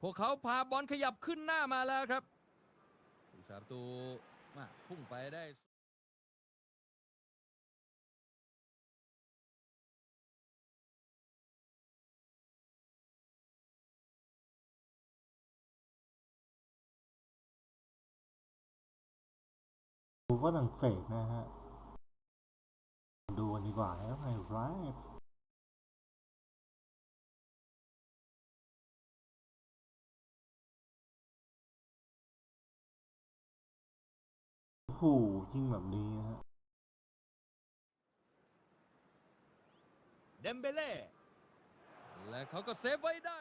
พวกเขาพาบอลขยับขึ้นหน้ามาแล้วครับผู้สาประตูมาพุ่งไปได้ดูฝรั่งเศสนะฮะ ดูกันดีกว่าแล้วไฮไลท์ โอ้โหยิงแบบนี้นะฮะเดมเบเล่และเขาก็เซฟไว้ได้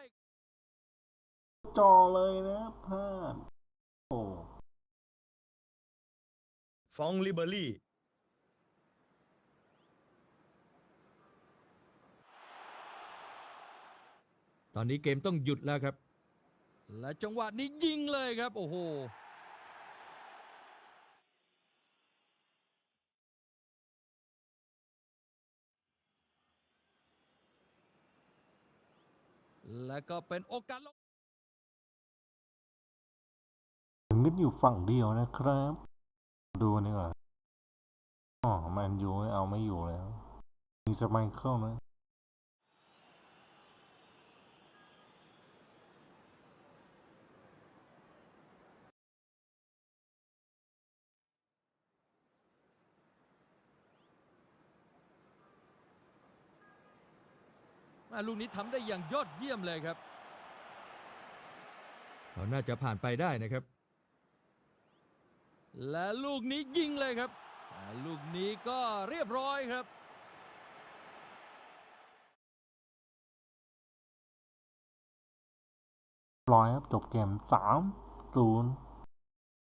จอเลยนะพลาดโอ้ฟองลิเบอรี่ตอนนี้เกมต้องหยุดแล้วครับ และจังหวะนี้ยิงเลยครับ โอ้โห และก็เป็นโอกาสลงเงินอยู่ฝั่งเดียวนะครับ ดูนี่ก่อนอ๋อแมนยูเอาไม่อยู่แล้ว มีสมัยเข้านะ ลูกนี้ทำได้อย่างยอดเยี่ยมเลยครับเขาน่าจะผ่านไปได้นะครับ และลูกนี้ยิงเลยครับอ่าลูกนี้ก็เรียบร้อยครับร้อยครับจบเกมสามศูนย์